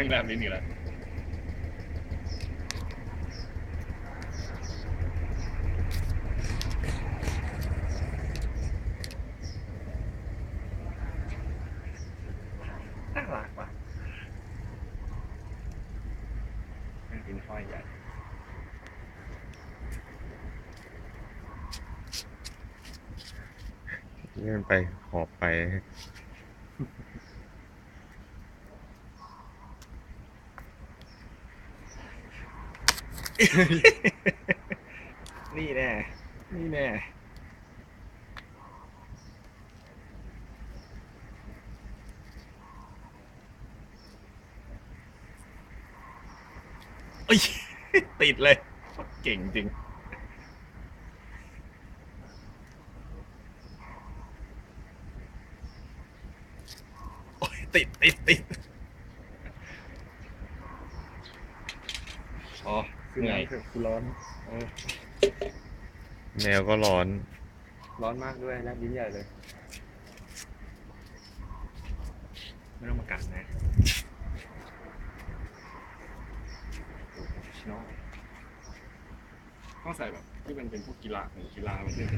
ข้างหน้าลิ้นอีกแล้น่ารักว่ะแม่งลิ้นห้อยใหญ่นี่มันไปขอบไป นี่แน่ นี่แน่ เอ้ย ติดเลย เก่งจริง โอ้ย ติด ติด ติด อ๋อ คือเหนื่อย น้ำเถอะกูร้อนเออแมวก็ร้อน ร้อนมากด้วยแลบลิ้นใหญ่เลย ไม่ต้องมากัดนะชิโน่ต้องใส่แบบที่มันเป็นพวกกีฬาของกีฬามันเป็น